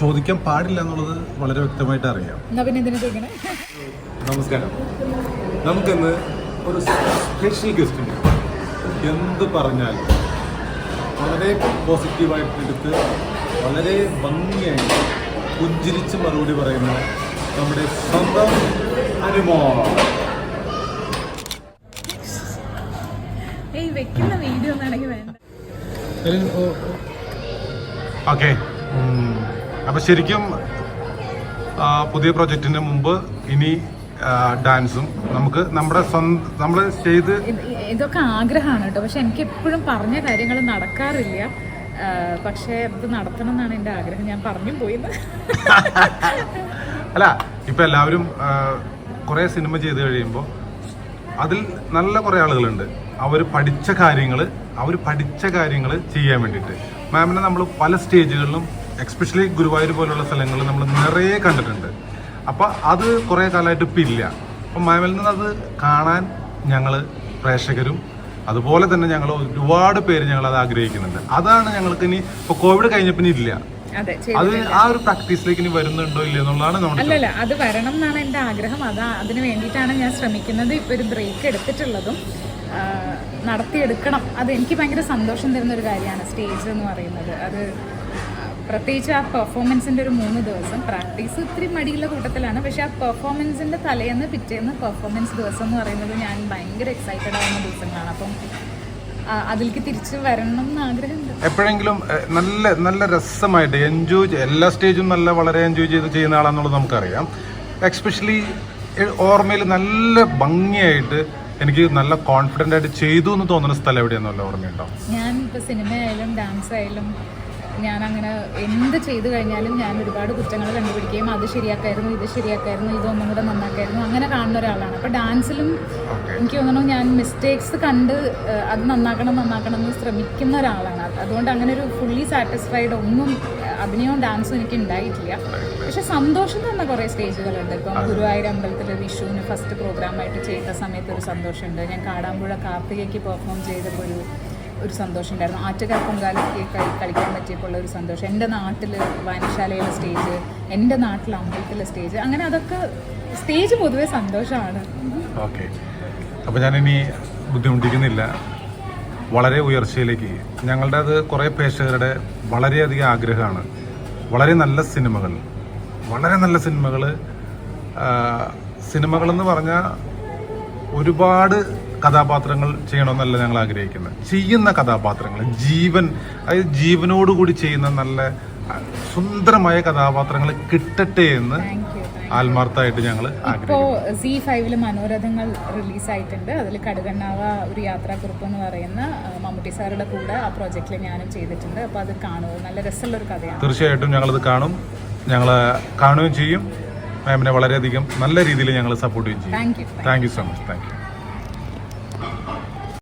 ചോദിക്കാൻ പാടില്ല എന്നുള്ളത് വളരെ വ്യക്തമായിട്ട് അറിയാം. നമസ്കാരം. നമുക്കിന്ന് ഒരു സ്പെഷ്യൽ ഗസ്റ്റ് ഉണ്ട്. എന്ത് പറഞ്ഞാലും വളരെ പോസിറ്റീവായിട്ട് എടുത്ത് വളരെ ഭംഗിയായിട്ട് പുഞ്ചിരിച്ച് മറുപടി പറയുന്ന നമ്മുടെ സ്വന്തം അനുമോ. വെക്കുന്ന വീഡിയോ വേണ്ട. ഓക്കെ. അപ്പം ശരിക്കും പുതിയ പ്രൊജക്റ്റിന് മുമ്പ് ഇനി ഡാൻസും നമുക്ക് നമ്മുടെ സ്വന്തം നമ്മൾ ചെയ്ത് ഇത് ഇതൊക്കെ ആഗ്രഹമാണ് കേട്ടോ. പക്ഷെ എനിക്ക് എപ്പോഴും പറഞ്ഞ കാര്യങ്ങൾ നടക്കാറില്ല. പക്ഷേ ഇത് നടത്തണം എന്നാണ് എന്റെ ആഗ്രഹം. ഞാൻ പറഞ്ഞു പോയി അല്ല ഇപ്പം എല്ലാവരും കുറേ സിനിമ ചെയ്ത് കഴിയുമ്പോൾ അതിൽ നല്ല കുറേ ആളുകളുണ്ട്. അവർ പഠിച്ച കാര്യങ്ങൾ അവർ പഠിച്ച കാര്യങ്ങൾ ചെയ്യാൻ വേണ്ടിയിട്ട്. മാമിനെ നമ്മൾ പല സ്റ്റേജുകളിലും എക്സ്പെഷ്യലി ഗുരുവായൂർ പോലുള്ള സ്ഥലങ്ങൾ നമ്മൾ നിറയെ കണ്ടിട്ടുണ്ട്. അപ്പോൾ അത് കുറേ കാലമായിട്ട് ഇപ്പം ഇല്ല. അപ്പം മയമലിൽ നിന്ന് അത് കാണാൻ ഞങ്ങൾ പ്രേക്ഷകരും അതുപോലെ തന്നെ ഞങ്ങൾ ഒരുപാട് പേര് ഞങ്ങൾ അത് ആഗ്രഹിക്കുന്നുണ്ട്. അതാണ് ഞങ്ങൾക്ക് ഇനി ഇപ്പോൾ കോവിഡ് കഴിഞ്ഞപ്പോൾ ഇനി ഇല്ല. അതെ ആ ഒരു പ്രാക്ടീസിലേക്ക് ഇനി വരുന്നുണ്ടോ ഇല്ല എന്നുള്ളതാണ് നമ്മൾ അല്ലല്ല അത് വരണം എന്നാണ് എന്റെ ആഗ്രഹം. അതാ അതിന് വേണ്ടിയിട്ടാണ് ഞാൻ ശ്രമിക്കുന്നത്. ഇപ്പൊ ഒരു ബ്രേക്ക് എടുത്തിട്ടുള്ളതും നടത്തിയെടുക്കണം. അത് എനിക്ക് ഭയങ്കര സന്തോഷം തരുന്ന ഒരു കാര്യമാണ് സ്റ്റേജ് എന്ന് പറയുന്നത്. അത് പ്രത്യേകിച്ച് ആ പെർഫോമൻസിന്റെ ഒരു മൂന്ന് ദിവസം പ്രാക്ടീസ് ഇത്തിരി മടിയുള്ള കൂട്ടത്തിലാണ്. പക്ഷെ ആ പെർഫോമൻസിന്റെ തലേന്ന് പിറ്റേന്ന് പെർഫോമൻസ് ദിവസം എന്ന് പറയുന്നത് ഞാൻ ഭയങ്കര എക്സൈറ്റഡ് ആവുന്ന ദിവസങ്ങളാണ്. അപ്പം അതിലേക്ക് തിരിച്ച് വരണം എന്ന് ആഗ്രഹമുണ്ട്. എപ്പോഴെങ്കിലും നല്ല നല്ല രസമായിട്ട് എൻജോയ് എല്ലാ സ്റ്റേജും നല്ല വളരെ എൻജോയ് ചെയ്ത് ചെയ്യുന്ന ആളാണെന്നുള്ളത് നമുക്കറിയാം. എക്സ്പെഷ്യലി ഓർമ്മയിൽ നല്ല ഭംഗിയായിട്ട് എനിക്ക് നല്ല കോൺഫിഡന്റ് ആയിട്ട് ചെയ്തു എന്ന് തോന്നുന്ന സ്ഥലം എവിടെയാണെന്നല്ല ഓർമ്മയുണ്ടോ? ഞാൻ ഇപ്പോൾ സിനിമയായാലും ഡാൻസ് ആയാലും ഞാൻ അങ്ങനെ എന്ത് ചെയ്തു കഴിഞ്ഞാലും ഞാൻ ഒരുപാട് കുറ്റങ്ങൾ കണ്ടുപിടിക്കുകയും അത് ശരിയാക്കായിരുന്നു ഇത് ശരിയാക്കായിരുന്നു ഇതൊന്നും കൂടെ നന്നാക്കായിരുന്നു. അങ്ങനെ കാണുന്ന ഒരാളാണ്. അപ്പോൾ ഡാൻസിലും എനിക്ക് തോന്നുന്നു ഞാൻ മിസ്റ്റേക്സ് കണ്ട് അത് നന്നാക്കണം നന്നാക്കണം എന്ന് ശ്രമിക്കുന്ന ഒരാളാണ്. അതുകൊണ്ട് അങ്ങനെ ഒരു ഫുള്ളി സാറ്റിസ്ഫൈഡ് ഒന്നും അഭിനയവും ഡാൻസും എനിക്ക് ഉണ്ടായിട്ടില്ല. പക്ഷെ സന്തോഷം തന്ന കുറേ സ്റ്റേജുകളുണ്ട് ഇപ്പം ഗുരുവായൂർ അമ്പലത്തിൽ വിഷുവിന് ഫസ്റ്റ് പ്രോഗ്രാമായിട്ട് ചെയ്ത സമയത്ത് ഒരു സന്തോഷമുണ്ട്. ഞാൻ കാടാമ്പുഴ കാർത്തികയ്ക്ക് പെർഫോം ചെയ്തപ്പോൾ ഒരു ഒരു സന്തോഷം ഉണ്ടായിരുന്നു ആറ്റുകാർ പൊങ്കാലയ്ക്ക് കളി കളിക്കാൻ പറ്റിയപ്പോൾ ഒരു സന്തോഷം. എന്റെ നാട്ടിൽ വായനശാലയിലെ സ്റ്റേജ് എന്റെ നാട്ടിൽ അമ്പലത്തിലെ സ്റ്റേജ് അങ്ങനെ അതൊക്കെ സ്റ്റേജ് പൊതുവെ സന്തോഷമാണ്. ഓക്കെ. അപ്പോൾ ഞാനിനി ബുദ്ധിമുട്ടിക്കുന്നില്ല. വളരെ ഉയർച്ചയിലേക്ക്. ഞങ്ങളുടെ അത് കുറേ പ്രേക്ഷകരുടെ വളരെയധികം ആഗ്രഹമാണ്. വളരെ നല്ല സിനിമകൾ. വളരെ നല്ല സിനിമകൾ സിനിമകളെന്ന് പറഞ്ഞാൽ ഒരുപാട് കഥാപാത്രങ്ങൾ ചെയ്യണമെന്നല്ല ഞങ്ങൾ ആഗ്രഹിക്കുന്നത്. ചെയ്യുന്ന കഥാപാത്രങ്ങൾ ജീവൻ അതായത് ജീവനോടുകൂടി ചെയ്യുന്ന നല്ല സുന്ദരമായ കഥാപാത്രങ്ങൾ കിട്ടട്ടെ എന്ന് ആത്മാർത്ഥമായിട്ട് ഞങ്ങൾ ഇപ്പോൾ സി ഫൈവിൽ മനോരഥങ്ങൾ റിലീസായിട്ടുണ്ട്. അതിൽ കടുകണ്ണാവ ഒരു യാത്രാക്കുറിപ്പ് എന്ന് പറയുന്ന മമ്മൂട്ടി സാറുടെ കൂടെ ആ പ്രോജക്റ്റിൽ ഞാനും ചെയ്തിട്ടുണ്ട്. അപ്പോൾ അത് കാണുമോ നല്ല രസമുള്ള ഒരു കഥയാണ്. തീർച്ചയായിട്ടും ഞങ്ങളത് കാണും. ഞങ്ങൾ കാണുകയും ചെയ്യും. മാമിനെ വളരെയധികം നല്ല രീതിയിൽ ഞങ്ങൾ സപ്പോർട്ട് ചെയ്യും. Thank you so much thank you